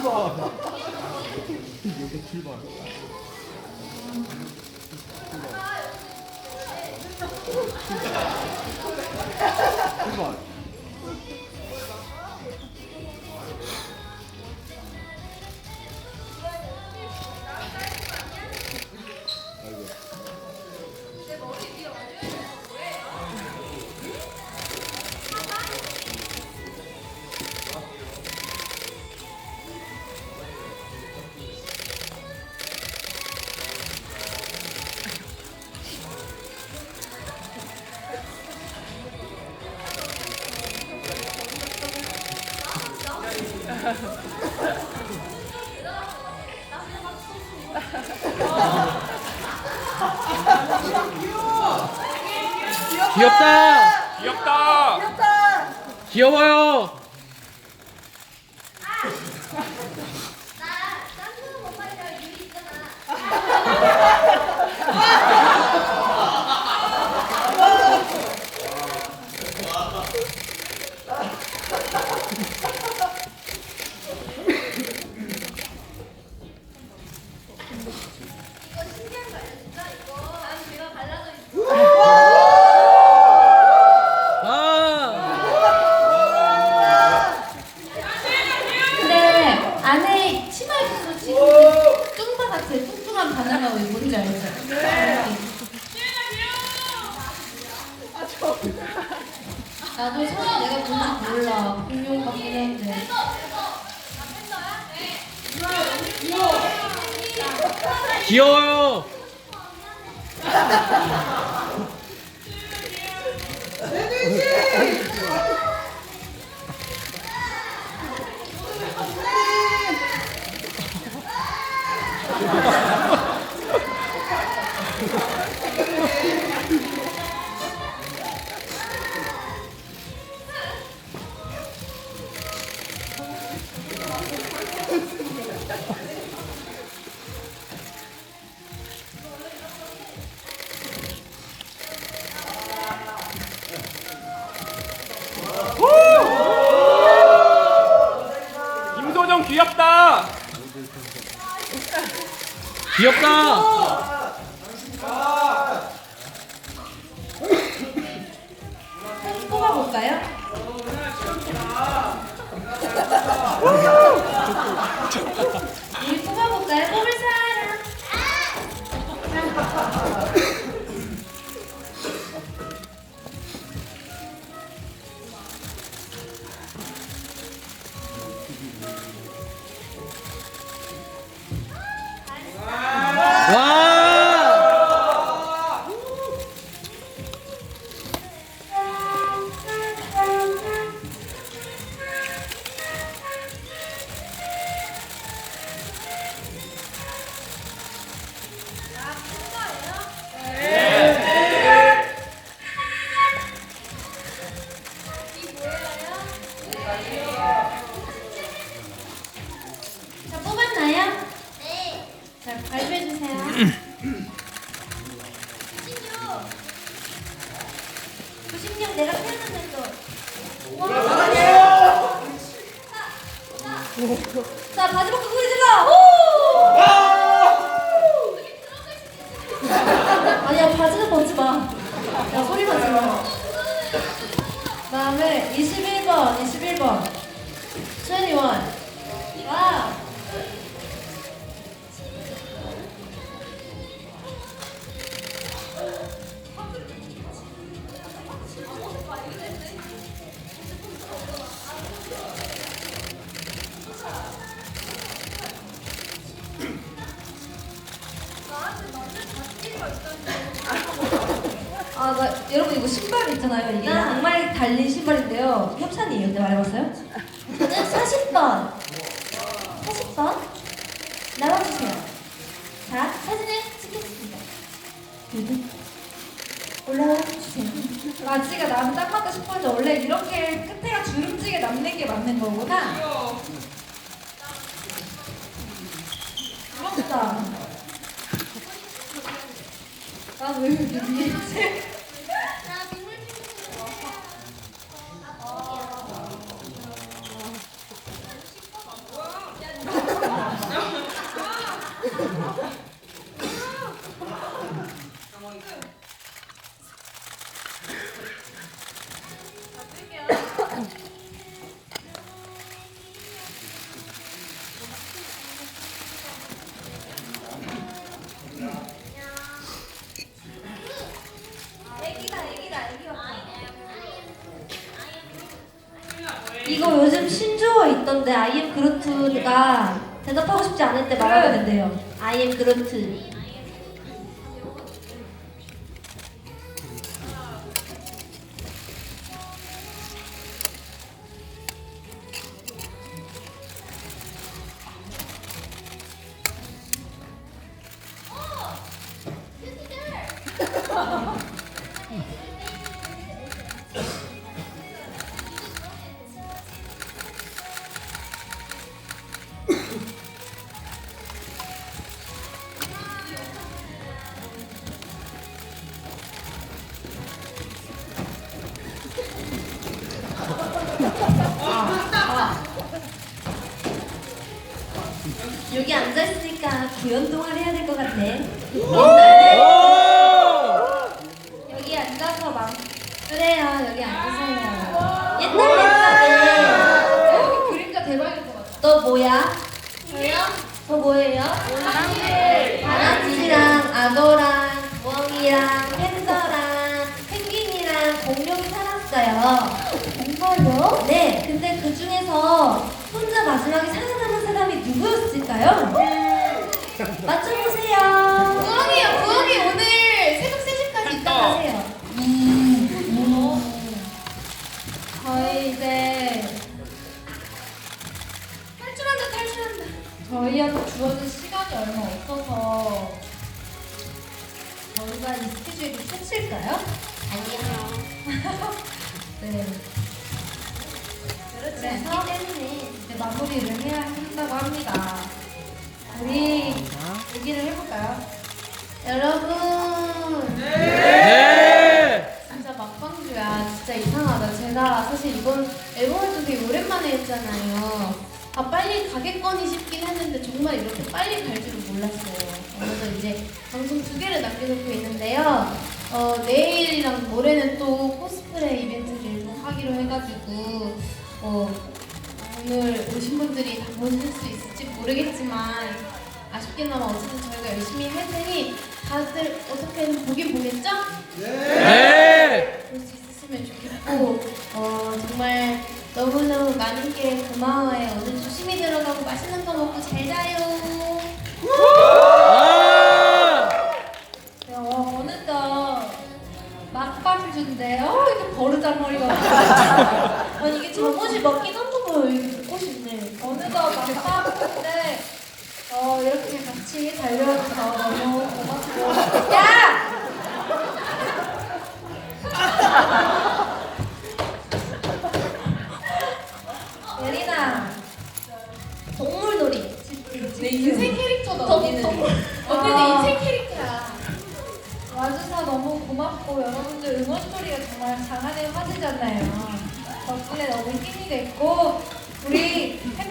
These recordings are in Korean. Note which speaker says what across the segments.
Speaker 1: 7번. 여기 7번. 7번. 아이
Speaker 2: 귀엽다.
Speaker 3: 귀엽다.
Speaker 2: 귀여워요.
Speaker 4: 이거 신기한 거 알려줄까? 이거 난 제가 발라져 있어.
Speaker 2: 아.
Speaker 5: 근데 안에 치마 입고 지금 뚱바 같아. 뚱뚱한 바나나 왜 뭔지 알죠? 나도 처음 내가 뭔지 몰라. 공룡 같긴 한데.
Speaker 2: 귀여워요.
Speaker 3: 귀엽다.
Speaker 5: 달린 신발인데요. 협찬이에요. 그때 말해봤어요? 저는 40번. 40번. 나와주세요. 자, 사진을 찍겠습니다. 올라와 주세요. 바지가 남딱 맞다 싶었는데 원래 이렇게 끝에가 주름지게 남는 게 맞는 거구나. 부럽다. 나왜 여기 있지?
Speaker 3: 그리고 요즘 신조어 있던데 I am 그루트가 대답하고 싶지 않을 때 말하면 된대요. I am 그루트. 여기 앉아 있으니까 구연 동화를 해야 될 것 같네. 옛날에 여기 앉아서 막 그래요. 여기 앉으세요. 옛날 옛날에
Speaker 5: 여기 그림자 대박일 것 같아.
Speaker 3: 너 뭐야?
Speaker 5: 저요?
Speaker 3: 저 뭐예요? 바나지랑 악어랑 부엉이랑 팬더랑 펭귄이랑 공룡이 살았어요. 정말요? 네. 근데 그 중에서 혼자 마지막에 살아남은 사람이 누구였을까요? 맞춰보세요.
Speaker 5: 부엉이요, 부엉이 오늘 새벽 3시까지 있다
Speaker 6: 어.
Speaker 5: 가세요.
Speaker 3: 저희 이제
Speaker 5: 탈출한다, 탈출한다.
Speaker 3: 저희한테 주어진 시간이 얼마 없어서 저희가 이 스케줄을 끝일까요? 아니요. 네. 않기 때문에 이제 마무리를 해야 한다고 합니다. 우리 얘기를 해볼까요? 여러분
Speaker 7: 네.
Speaker 5: 진짜 막방주야. 진짜 이상하다. 제가 사실 이번 앨범을 되게 오랜만에 했잖아요. 아 빨리 가겠거니 싶긴 했는데 정말 이렇게 빨리 갈 줄은 몰랐어요. 그래서 이제 방송 두 개를 남겨놓고 있는데요. 어, 내일이랑 모레는 또 코스프레 이벤트를 또 하기로 해가지고 어, 오늘 오신 분들이 다 보실 수 있을지 모르겠지만 아쉽게나마 어쨌든 저희가 열심히 할 테니 다들 어떻게든 보긴 보겠죠?
Speaker 7: 네.
Speaker 5: 볼 수 있으면 좋겠고 어 정말 너무너무 많은 게 고마워요. 오늘 조심히 들어가고 맛있는 거 먹고 잘 자요.
Speaker 7: 아.
Speaker 3: 어, 어느덧 막방주인데 어 이거 버르장머리가 아니 이게 잠옷이 맞긴 한가 봐요 이게 입고 싶네 어느덧 막방주인데 어 이렇게 같이 달려줘서 너무 고맙고 야! 예린아 동물놀이
Speaker 5: 내 인생 캐릭터다
Speaker 3: 더-
Speaker 5: 언니는.
Speaker 3: 더-
Speaker 5: 언니는
Speaker 3: 아.
Speaker 5: 인생 캐릭터야.
Speaker 3: 와주셔서 너무 고맙고 여러분들 응원 소리가 정말 장안의 화제잖아요. 덕분에 너무 힘이 됐고 우리 팬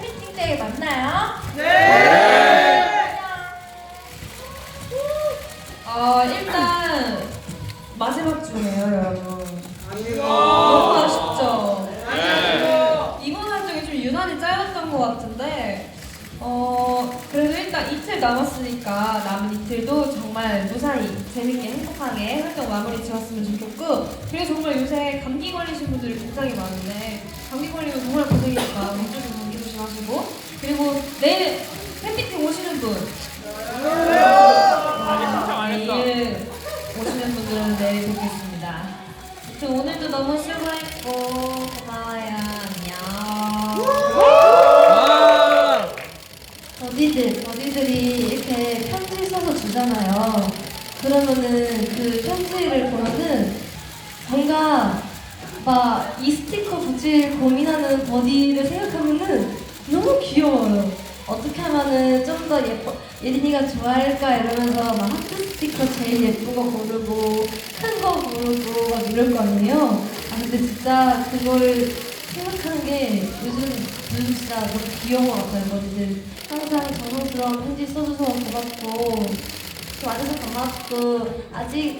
Speaker 8: 분들이 굉장히 많은데, 감기 걸리면 정말 고생이니까 몸조심 감기 조심하시고, 그리고 내일 팬미팅 오시는 분, 내일 오시는 분들은 내일 뵙겠습니다. 아무튼 오늘도 너무 수고했고 고마워요. 안녕.
Speaker 7: 아.
Speaker 3: 어디들 어디들이 이렇게 편지 써서 주잖아요. 그러면은 그 편지를 보면은 뭔가 막 이 스티커 붙일 고민하는 버디를 생각하면은 너무 귀여워요. 어떻게 하면은 좀 더 예뻐 예린이가 좋아할까 이러면서 막 하트 스티커 제일 예쁜 거 고르고 큰 거 고르고 막 이럴 거 아니에요. 아 근데 진짜 그걸 생각하는 게 요즘 요즘 진짜 너무 귀여운 것 같아요. 버디들 항상 정성스러운 편지 써줘서 고맙고 와줘서 고맙고 아직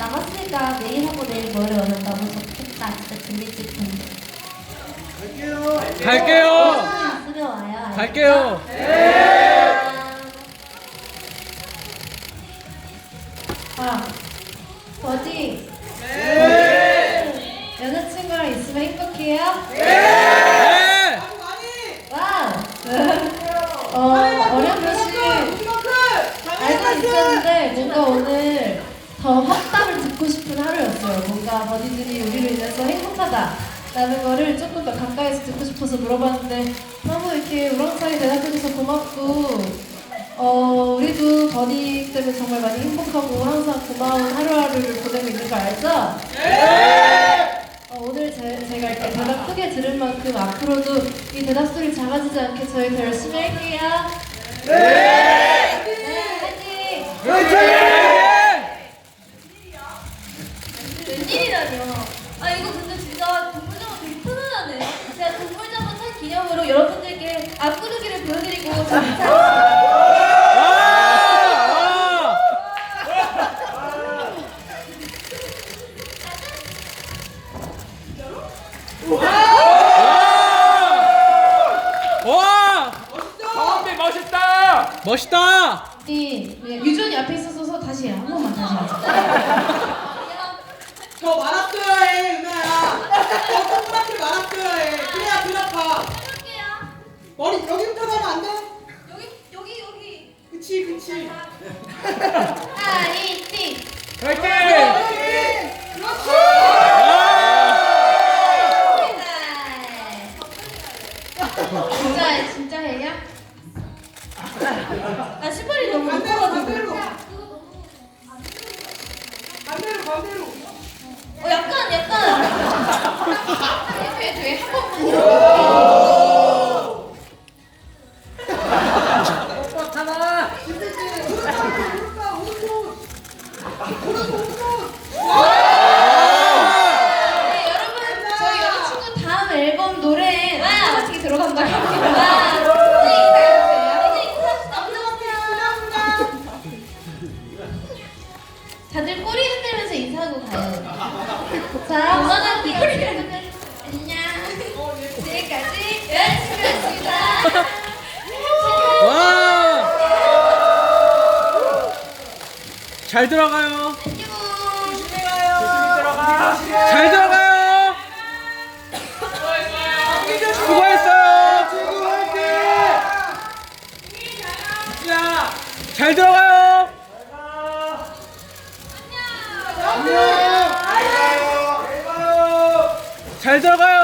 Speaker 3: 남았으니까 내일 하고 내일 모레 오면 너무 좋겠다. 진짜 재밌을 텐데.
Speaker 7: 갈게요.
Speaker 3: 있으면 와요. 알겠죠?
Speaker 7: 갈게요.
Speaker 3: 아, 버디. 여자친구랑 있으면
Speaker 5: 행복해요?
Speaker 9: 네.
Speaker 5: 와우! 어, 어렴풋이 알고 있었는데 뭔가 오늘 더 확답을 듣고 싶은 하루였어요. 뭔가 버디들이 우리로 인해서 행복하다라는 거를 조금 더 가까이서 듣고 싶어서 물어봤는데 너무 이렇게 우렁차게 대답해줘서 고맙고 어, 우리도 버디 때문에 정말 많이 행복하고 항상 고마운 하루하루를 보내고 있는 거 알죠? 어, 오늘 제, 제가 이렇게 대답 크게 들은 만큼 앞으로도 이 대답 소리 작아지지 않게 저희 더 열심히 할게요. 네! 화이팅! 웬일이라뇨? 아 이거 근데 진짜 동물장어 되게 훈훈하네요. 제가 동물장어 탄 기념으로 여러분들께 앞구르기를 보여드리고 감사합니다.
Speaker 2: 머리 여기부터 가면 안 돼?
Speaker 5: 여기 여기 여기.
Speaker 2: 그치, 그치.
Speaker 3: 파이팅!
Speaker 8: 화이팅.
Speaker 2: 그렇지.
Speaker 3: 진짜 진짜 해야?
Speaker 5: 아 신발이 너무
Speaker 2: 반대로. 반대로. 반대로, 반대로.
Speaker 5: 어 약간 약간.
Speaker 3: 왜왜한 번만 다들 꼬리 흔들면서 인사하고 가요. 자, 이 꼬리 흔들면서 안녕. 지금까지 여자친구였습니다.
Speaker 9: 와. 잘 들어가요.
Speaker 8: 들어가.
Speaker 9: 잘 들어가요. 수고했어요. 잘 들어가요.
Speaker 8: 잘 가요.